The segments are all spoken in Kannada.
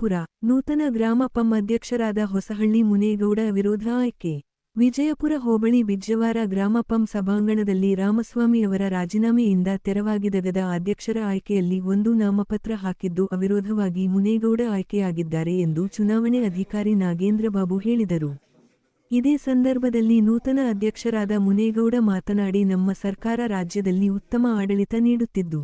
ವಿಜಯಪುರ ನೂತನ ಗ್ರಾಮ ಪಂ ಅಧ್ಯಕ್ಷರಾದ ಹೊಸಹಳ್ಳಿ ಮುನೇಗೌಡ ವಿರೋಧ ಆಯ್ಕೆ. ವಿಜಯಪುರ ಹೋಬಳಿ ಬಿಜ್ಜವಾರ ಗ್ರಾಮ ಪಂ ಸಭಾಂಗಣದಲ್ಲಿ ರಾಮಸ್ವಾಮಿ ಅವರ ರಾಜೀನಾಮೆಯಿಂದ ತೆರವಾಗಿದಗದ ಅಧ್ಯಕ್ಷರ ಆಯ್ಕೆಯಲ್ಲಿ ಒಂದು ನಾಮಪತ್ರ ಹಾಕಿದ್ದು ಅವಿರೋಧವಾಗಿ ಮುನೇಗೌಡ ಆಯ್ಕೆಯಾಗಿದ್ದಾರೆ ಎಂದು ಚುನಾವಣೆ ಅಧಿಕಾರಿ ನಾಗೇಂದ್ರಬಾಬು ಹೇಳಿದರು. ಇದೇ ಸಂದರ್ಭದಲ್ಲಿ ನೂತನ ಅಧ್ಯಕ್ಷರಾದ ಮುನೇಗೌಡ ಮಾತನಾಡಿ ನಮ್ಮ ಸರ್ಕಾರ ರಾಜ್ಯದಲ್ಲಿ ಉತ್ತಮ ಆಡಳಿತ ನೀಡುತ್ತಿದ್ದು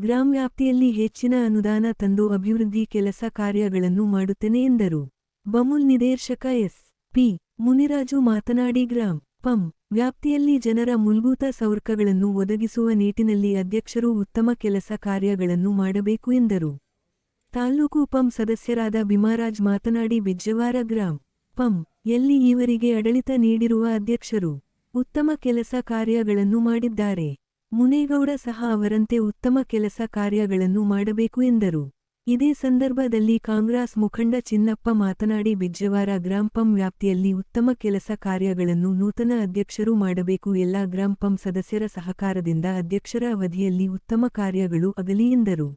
ಗ್ರಾಮ ವ್ಯಾಪ್ತಿಯಲ್ಲಿ ಹೆಚ್ಚಿನ ಅನುದಾನ ತಂದು ಅಭಿವೃದ್ಧಿ ಕೆಲಸ ಕಾರ್ಯಗಳನ್ನು ಮಾಡುತ್ತೇನೆ ಎಂದರು. ಬಮುಲ್ ನಿರ್ದೇಶಕ ಎಸ್. ಪಿ. ಮುನಿರಾಜು ಮಾತನಾಡಿ, ಗ್ರಾಮ, ಪಂ, ವ್ಯಾಪ್ತಿಯಲ್ಲಿ ಜನರ ಮೂಲಭೂತ ಸೌಕರ್ಯಗಳನ್ನು ಒದಗಿಸುವ ನಿಟ್ಟಿನಲ್ಲಿ ಅಧ್ಯಕ್ಷರು ಉತ್ತಮ ಕೆಲಸ ಕಾರ್ಯಗಳನ್ನು ಮಾಡಬೇಕು ಎಂದರು. ತಾಲ್ಲೂಕು ಪಂ ಸದಸ್ಯರಾದ ಭೀಮರಾಜ್ ಮಾತನಾಡಿ, ಬಿಜ್ಜವಾರ, ಗ್ರಾಮ, ಪಂ ಎಲ್ಲಿ ಈವರಿಗೆ ಆಡಳಿತ ನೀಡಿರುವ ಅಧ್ಯಕ್ಷರು ಉತ್ತಮ ಕೆಲಸ ಕಾರ್ಯಗಳನ್ನು ಮಾಡಿದ್ದಾರೆ. ಮುನೇಗೌಡ ಸಹ ಅವರಂತೆ ಉತ್ತಮ ಕೆಲಸ ಕಾರ್ಯಗಳನ್ನು ಮಾಡಬೇಕು ಎಂದರು. ಇದೇ ಸಂದರ್ಭದಲ್ಲಿ ಕಾಂಗ್ರೆಸ್ ಮುಖಂಡ ಚಿನ್ನಪ್ಪ ಮಾತನಾಡಿ ಬಿಜ್ಜವಾರ ಗ್ರಾಂ ಪಂ ವ್ಯಾಪ್ತಿಯಲ್ಲಿ ಉತ್ತಮ ಕೆಲಸ ಕಾರ್ಯಗಳನ್ನು ನೂತನ ಅಧ್ಯಕ್ಷರು ಮಾಡಬೇಕು. ಎಲ್ಲ ಗ್ರಾಂ ಪಂ ಸದಸ್ಯರ ಸಹಕಾರದಿಂದ ಅಧ್ಯಕ್ಷರ ಅವಧಿಯಲ್ಲಿ ಉತ್ತಮ ಕಾರ್ಯಗಳು ಅಗಲಿ ಎಂದರು.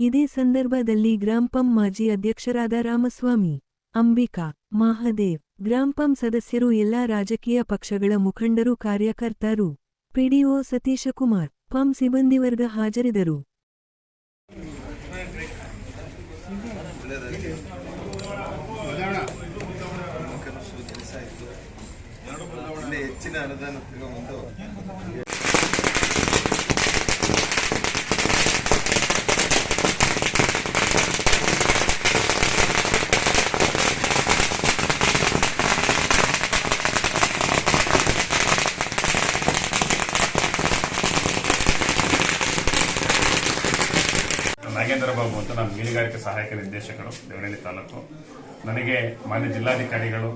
ಇದೇ ಸಂದರ್ಭದಲ್ಲಿ ಗ್ರಾಂ ಪಂ ಮಾಜಿ ಅಧ್ಯಕ್ಷರಾದ ರಾಮಸ್ವಾಮಿ, ಅಂಬಿಕಾ, ಮಹಾದೇವ್, ಗ್ರಾಂ ಪಂ ಸದಸ್ಯರು, ಎಲ್ಲಾ ರಾಜಕೀಯ ಪಕ್ಷಗಳ ಮುಖಂಡರು, ಕಾರ್ಯಕರ್ತರು ಪಿಡಿಒ ಸತೀಶಕುಮಾರ್ ಪಂ ಸಿಬ್ಬಂದಿವರ್ಗ ಹಾಜರಿದ್ದರು. ಹಾಜರಿದರು ಹೆಚ್ಚಿನ ಅನುದಾನ ನಾಗೇಂದ್ರ ಬಾಬು ಅಂತ ನಮ್ಮ ಮೀನುಗಾರಿಕೆ ಸಹಾಯಕ ನಿರ್ದೇಶಕರು, ದೇವನಹಳ್ಳಿ ತಾಲೂಕು. ನನಗೆ ಮಾನ್ಯ ಜಿಲ್ಲಾಧಿಕಾರಿಗಳು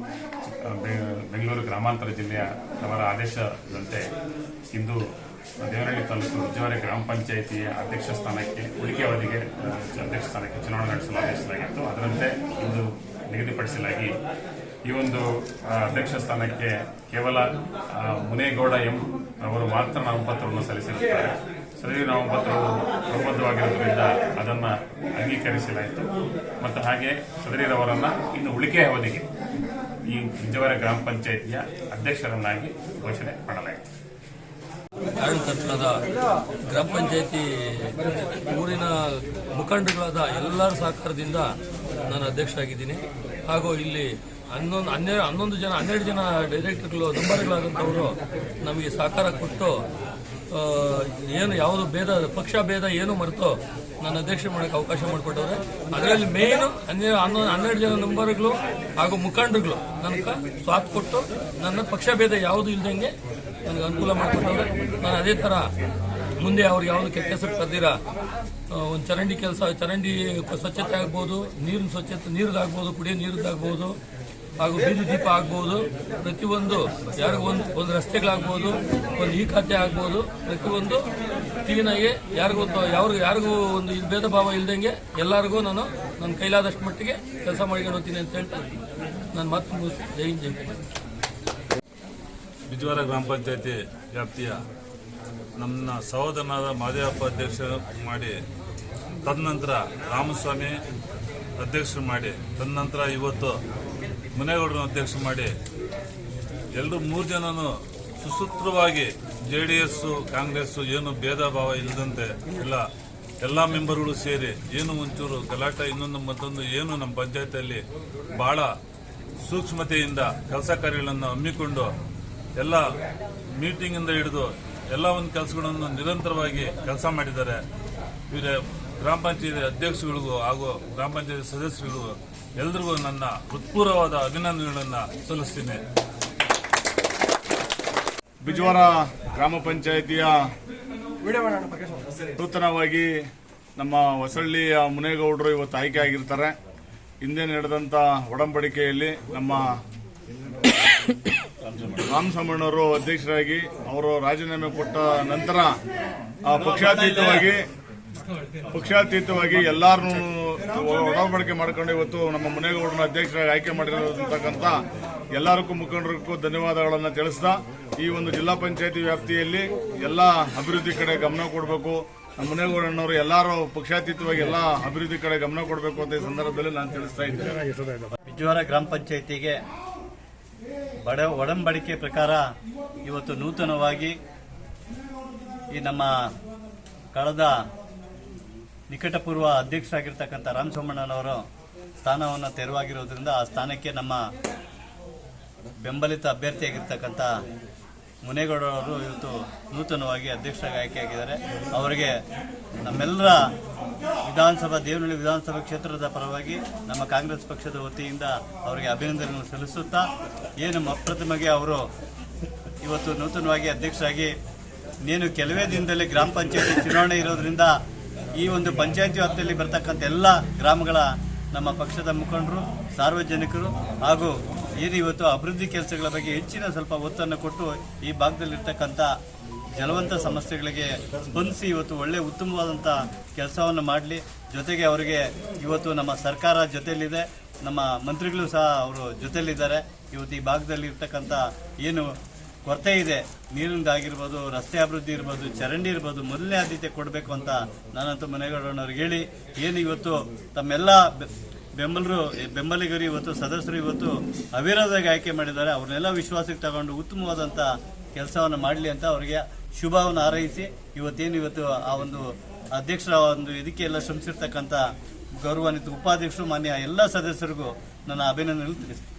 ಬೆಂಗಳೂರು ಗ್ರಾಮಾಂತರ ಜಿಲ್ಲೆಯ ಅವರ ಆದೇಶದಂತೆ ಇಂದು ದೇವನಹಳ್ಳಿ ತಾಲೂಕು ವಿಜಯವಾಡ ಗ್ರಾಮ ಪಂಚಾಯಿತಿಯ ಅಧ್ಯಕ್ಷ ಸ್ಥಾನಕ್ಕೆ ಉಳಿಕೆ ಅವಧಿಗೆ ಅಧ್ಯಕ್ಷ ಸ್ಥಾನಕ್ಕೆ ಚುನಾವಣೆ ನಡೆಸಲು ಆದೇಶಿಸಲಾಗಿತ್ತು. ಅದರಂತೆ ಇಂದು ನಿಗದಿಪಡಿಸಲಾಗಿ ಈ ಒಂದು ಅಧ್ಯಕ್ಷ ಸ್ಥಾನಕ್ಕೆ ಕೇವಲ ಮುನೇಗೌಡ ಎಂ ಅವರು ಮಾತ್ರ ನಾಮಪತ್ರವನ್ನು ಸಲ್ಲಿಸಿರುತ್ತಾರೆ. ಸದರಿ ನಾಮಪತ್ರವು ಅದನ್ನು ಅಂಗೀಕರಿಸಲಾಯಿತು. ಮತ್ತು ಹಾಗೆ ಸದರಿರವರನ್ನು ಇನ್ನು ಉಳಿಕೆ ಅವಧಿಗೆ ಈ ಮುಂಜವರ ಗ್ರಾಮ ಪಂಚಾಯಿತಿಯ ಅಧ್ಯಕ್ಷರನ್ನಾಗಿ ಘೋಷಣೆ ಮಾಡಲಾಯಿತು. ಆಡಳಿತದ ಗ್ರಾಮ ಪಂಚಾಯತಿ ಊರಿನ ಮುಖಂಡಗಳಾದ ಎಲ್ಲರ ಸಹಕಾರದಿಂದ ನಾನು ಅಧ್ಯಕ್ಷ ಆಗಿದ್ದೀನಿ ಹಾಗೂ ಇಲ್ಲಿ ಹನ್ನೊಂದು ಹನ್ನೆರಡು ಹನ್ನೊಂದು ಜನ ಹನ್ನೆರಡು ಜನ ಡೈರೆಕ್ಟರ್ಗಳು ಮೆಂಬರ್ಗಳಾದಂಥವರು ನಮಗೆ ಸಹಕಾರ ಕೊಟ್ಟು ಏನು ಯಾವುದು ಭೇದ, ಪಕ್ಷ ಭೇದ ಏನು ಮರೆತು ನನ್ನ ಅಧ್ಯಕ್ಷ ಮಾಡೋಕೆ ಅವಕಾಶ ಮಾಡಿಕೊಟ್ಟವ್ರೆ. ಅದರಲ್ಲಿ ಮೇನು ಹನ್ನೆರಡು ಹನ್ನೊಂದು, ಹನ್ನೆರಡು ಜನ ಮೆಂಬರ್ಗಳು ಹಾಗೂ ಮುಖಂಡರುಗಳು ನನಗೆ ಸ್ವಾತ್ ಕೊಟ್ಟು ನನ್ನ ಪಕ್ಷ ಭೇದ ಯಾವುದು ಇಲ್ದಂಗೆ ನನಗೆ ಅನುಕೂಲ ಮಾಡಿಕೊಟ್ಟವ್ರೆ. ನಾನು ಅದೇ ಥರ ಮುಂದೆ ಅವ್ರಿಗೆ ಯಾವುದು ಕೆಟ್ಟ ಹೆಸರು ಕರೆದಿರ ಒಂದು ಚರಂಡಿ ಕೆಲಸ, ಚರಂಡಿ ಸ್ವಚ್ಛತೆ ಆಗ್ಬೋದು, ನೀರಿನ ಸ್ವಚ್ಛತೆ ನೀರದಾಗ್ಬೋದು ಕುಡಿಯೋ ನೀರಿದ್ದಾಗ್ಬೋದು ಹಾಗೂ ಬೀದಿ ದೀಪ ಆಗ್ಬೋದು, ಪ್ರತಿಯೊಂದು ಯಾರಿಗೂ ಒಂದು ಒಂದು ರಸ್ತೆಗಳಾಗ್ಬೋದು, ಒಂದು ಈ ಖಾತೆ ಆಗ್ಬೋದು, ಪ್ರತಿಯೊಂದು ಕ್ಲೀನಾಗಿ ಯಾರಿಗೂ ಯಾರಿಗೂ ಯಾರಿಗೂ ಒಂದು ಭೇದ ಭಾವ ಇಲ್ದಂಗೆ ಎಲ್ಲರಿಗೂ ನಾನು ನನ್ನ ಕೈಲಾದಷ್ಟು ಮಟ್ಟಿಗೆ ಕೆಲಸ ಮಾಡ್ಕೊಂಡು ಹೋಗ್ತೀನಿ ಅಂತ ಹೇಳ್ತಾ ನಾನು ಮಾತು ಮುಗಿಸಿ. ಜೈ ಜೈ ಬಿಜವಾರ ಗ್ರಾಮ ಪಂಚಾಯತಿ ವ್ಯಾಪ್ತಿಯ ನನ್ನ ಸಹೋದರನಾದ ಮಾದೇವಪ್ಪ ಅಧ್ಯಕ್ಷ ಮಾಡಿ, ತದನಂತರ ರಾಮಸ್ವಾಮಿ ಅಧ್ಯಕ್ಷರು ಮಾಡಿ, ತದನಂತರ ಇವತ್ತು ಮುನೇಗೌಡರನ್ನು ಅಧ್ಯಕ್ಷ ಮಾಡಿ ಎಲ್ಲರೂ ಮೂರು ಜನನು ಸುಸೂತ್ರವಾಗಿ ಜೆ ಡಿ ಎಸ್ಸು ಕಾಂಗ್ರೆಸ್ ಏನು ಭೇದ ಭಾವ ಇಲ್ಲದಂತೆ ಎಲ್ಲ ಎಲ್ಲ ಮೆಂಬರ್ಗಳು ಸೇರಿ ಏನು ಒಂಚೂರು ಗಲಾಟೆ, ಇನ್ನೊಂದು ಮತ್ತೊಂದು ಏನು ನಮ್ಮ ಪಂಚಾಯತಿಯಲ್ಲಿ ಬಹಳ ಸೂಕ್ಷ್ಮತೆಯಿಂದ ಕೆಲಸ ಕಾರ್ಯಗಳನ್ನು ಹಮ್ಮಿಕೊಂಡು ಎಲ್ಲ ಮೀಟಿಂಗಿಂದ ಹಿಡಿದು ಎಲ್ಲ ಒಂದು ಕೆಲಸಗಳನ್ನು ನಿರಂತರವಾಗಿ ಕೆಲಸ ಮಾಡಿದ್ದಾರೆ. ಇವರ ಗ್ರಾಮ ಪಂಚಾಯತಿ ಅಧ್ಯಕ್ಷಗಳಿಗೂ ಹಾಗೂ ಗ್ರಾಮ ಪಂಚಾಯತಿ ಸದಸ್ಯರಿಗೂ ಎಲ್ರಿಗೂ ನನ್ನ ಹೃತ್ಪೂರ್ವವಾದ ಅಭಿನಂದನೆಗಳನ್ನು ಸಲ್ಲಿಸ್ತೀನಿ. ಬಿಜವಾರ ಗ್ರಾಮ ಪಂಚಾಯಿತಿಯ ನೂತನವಾಗಿ ನಮ್ಮ ಹೊಸಳ್ಳಿಯ ಮುನೇಗೌಡರು ಇವತ್ತು ಆಯ್ಕೆ ಆಗಿರ್ತಾರೆ. ಹಿಂದೆ ನಡೆದಂಥ ಒಡಂಬಡಿಕೆಯಲ್ಲಿ ನಮ್ಮ ರಾಮಸಮಣ್ಣವರು ಅಧ್ಯಕ್ಷರಾಗಿ, ಅವರು ರಾಜೀನಾಮೆ ಕೊಟ್ಟ ನಂತರ ಪಕ್ಷಾತೀತವಾಗಿ ಪಕ್ಷಾತೀತವಾಗಿ ಎಲ್ಲಾರನ್ನು ಒಡಂಬಡಿಕೆ ಮಾಡ್ಕೊಂಡು ಇವತ್ತು ನಮ್ಮ ಮುನೇಗೌಡರನ್ನ ಅಧ್ಯಕ್ಷರಾಗಿ ಆಯ್ಕೆ ಮಾಡಿರತಕ್ಕಂಥ ಎಲ್ಲರಿಗೂ ಮುಖಂಡರಿಗೂ ಧನ್ಯವಾದಗಳನ್ನು ತಿಳಿಸ್ತಾ ಈ ಒಂದು ಜಿಲ್ಲಾ ಪಂಚಾಯತಿ ವ್ಯಾಪ್ತಿಯಲ್ಲಿ ಎಲ್ಲ ಅಭಿವೃದ್ಧಿ ಕಡೆ ಗಮನ ಕೊಡಬೇಕು. ನಮ್ಮ ಮುನೇಗೌಡಣ್ಣವರು ಎಲ್ಲರೂ ಪಕ್ಷಾತೀತವಾಗಿ ಎಲ್ಲ ಅಭಿವೃದ್ಧಿ ಕಡೆ ಗಮನ ಕೊಡಬೇಕು ಅಂತ ಈ ಸಂದರ್ಭದಲ್ಲಿ ನಾನು ತಿಳಿಸ್ತಾ ಇದ್ದೇನೆ. ಬಿಜ್ವಾರ ಗ್ರಾಮ ಪಂಚಾಯಿತಿಗೆ ಬಡ ಒಡಂಬಡಿಕೆ ಪ್ರಕಾರ ಇವತ್ತು ನೂತನವಾಗಿ ಈ ನಮ್ಮ ಕಳೆದ ನಿಕಟಪೂರ್ವ ಅಧ್ಯಕ್ಷರಾಗಿರ್ತಕ್ಕಂಥ ರಾಮ್ ಸೋಮಣ್ಣನವರು ಸ್ಥಾನವನ್ನು ತೆರವಾಗಿರೋದ್ರಿಂದ ಆ ಸ್ಥಾನಕ್ಕೆ ನಮ್ಮ ಬೆಂಬಲಿತ ಅಭ್ಯರ್ಥಿಯಾಗಿರ್ತಕ್ಕಂಥ ಮುನೇಗೌಡರವರು ಇವತ್ತು ನೂತನವಾಗಿ ಅಧ್ಯಕ್ಷರಾಗಿ ಆಯ್ಕೆಯಾಗಿದ್ದಾರೆ. ಅವರಿಗೆ ನಮ್ಮೆಲ್ಲರ ವಿಧಾನಸಭಾ, ದೇವನಹಳ್ಳಿ ವಿಧಾನಸಭಾ ಕ್ಷೇತ್ರದ ಪರವಾಗಿ ನಮ್ಮ ಕಾಂಗ್ರೆಸ್ ಪಕ್ಷದ ವತಿಯಿಂದ ಅವರಿಗೆ ಅಭಿನಂದನೆಯನ್ನು ಸಲ್ಲಿಸುತ್ತಾ ಏನು ಅಪ್ರತಿಮಗೆ ಅವರು ಇವತ್ತು ನೂತನವಾಗಿ ಅಧ್ಯಕ್ಷರಾಗಿ ನೀನು ಕೆಲವೇ ದಿನದಲ್ಲಿ ಗ್ರಾಮ ಪಂಚಾಯತಿ ಚುನಾವಣೆ ಇರೋದ್ರಿಂದ ಈ ಒಂದು ಪಂಚಾಯತಿ ವ್ಯಾಪ್ತಿಯಲ್ಲಿ ಬರ್ತಕ್ಕಂಥ ಎಲ್ಲ ಗ್ರಾಮಗಳ ನಮ್ಮ ಪಕ್ಷದ ಮುಖಂಡರು, ಸಾರ್ವಜನಿಕರು ಹಾಗೂ ಏನು ಇವತ್ತು ಅಭಿವೃದ್ಧಿ ಕೆಲಸಗಳ ಬಗ್ಗೆ ಹೆಚ್ಚಿನ ಸ್ವಲ್ಪ ಒತ್ತನ್ನು ಕೊಟ್ಟು ಈ ಭಾಗದಲ್ಲಿರ್ತಕ್ಕಂಥ ಜಲವಂತ ಸಮಸ್ಯೆಗಳಿಗೆ ಸ್ಪಂದಿಸಿ ಇವತ್ತು ಒಳ್ಳೆ ಉತ್ತಮವಾದಂಥ ಕೆಲಸವನ್ನು ಮಾಡಲಿ. ಜೊತೆಗೆ ಅವರಿಗೆ ಇವತ್ತು ನಮ್ಮ ಸರ್ಕಾರ ಜೊತೆಯಲ್ಲಿದೆ. ನಮ್ಮ ಮಂತ್ರಿಗಳು ಸಹ ಅವರು ಜೊತೆಯಲ್ಲಿದ್ದಾರೆ. ಇವತ್ತು ಈ ಭಾಗದಲ್ಲಿ ಇರ್ತಕ್ಕಂಥ ಏನು ಕೊರತೆ ಇದೆ. ನೀರಿಂದಾಗಿರ್ಬೋದು ರಸ್ತೆ ಅಭಿವೃದ್ಧಿ ಇರ್ಬೋದು, ಚರಂಡಿ ಇರ್ಬೋದು, ಮೊದಲನೇ ಆದ್ಯತೆ ಕೊಡಬೇಕು ಅಂತ ನಾನಂತೂ ಮನೆಗೌಡನವ್ರಿಗೆ ಹೇಳಿ, ಏನು ಇವತ್ತು ತಮ್ಮೆಲ್ಲ ಬೆಂಬಲರು ಬೆಂಬಲಿಗರು ಇವತ್ತು, ಸದಸ್ಯರು ಇವತ್ತು ಅವಿರೋಧವಾಗಿ ಆಯ್ಕೆ ಮಾಡಿದ್ದಾರೆ. ಅವ್ರನ್ನೆಲ್ಲ ವಿಶ್ವಾಸಕ್ಕೆ ತಗೊಂಡು ಉತ್ತಮವಾದಂಥ ಕೆಲಸವನ್ನು ಮಾಡಲಿ ಅಂತ ಅವರಿಗೆ ಶುಭವನ್ನು ಹಾರೈಸಿ, ಇವತ್ತೇನು ಇವತ್ತು ಆ ಒಂದು ಅಧ್ಯಕ್ಷರ ಒಂದು ಇದಕ್ಕೆ ಎಲ್ಲ ಶ್ರಮಿಸಿರ್ತಕ್ಕಂಥ ಗೌರವಾನ್ವಿತ ಉಪಾಧ್ಯಕ್ಷರು, ಮಾನ್ಯ ಎಲ್ಲ ಸದಸ್ಯರಿಗೂ ನನ್ನ ಅಭಿನಂದನೆಗಳು ತಿಳಿಸ್ತೇನೆ.